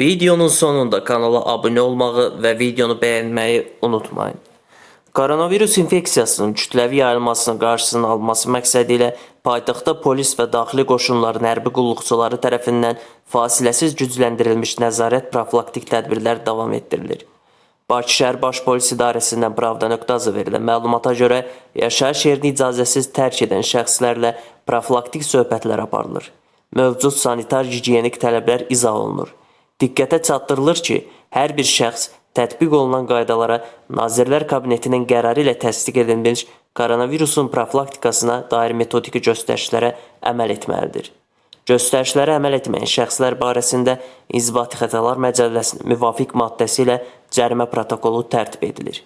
Videonun sonunda kanala abone olmağı ve videonu beğenmeyi unutmayın. Koronavirus infeksiyasının kütləvi yayılmasının qarşısının alınması məqsədilə paytaxtda polis və daxili qoşunların hərbi qulluqçuları tərəfindən fasiləsiz gücləndirilmiş nəzarət profilaktik tədbirlər davam etdirilir. Bakı şəhər Baş Polis İdarəsindən Pravda.az verilən məlumata görə yaşayış yerini icazəsiz tərk edən şəxslərlə profilaktik söhbətlər aparılır. Mövcud sanitar gigiyenik tələblər izah olunur. Diqqətə çatdırılır ki, hər bir şəxs tətbiq olunan qaydalara Nazirlər Kabinetinin qərarı ilə təsdiq edilmiş koronavirusun profilaktikasına dair metodiki göstərişlərə əməl etməlidir. Göstərişlərə əməl etməyən şəxslər barəsində İnzibati Xətalar Məcəlləsinin müvafiq maddəsi ilə cərimə protokolu tərtib edilir.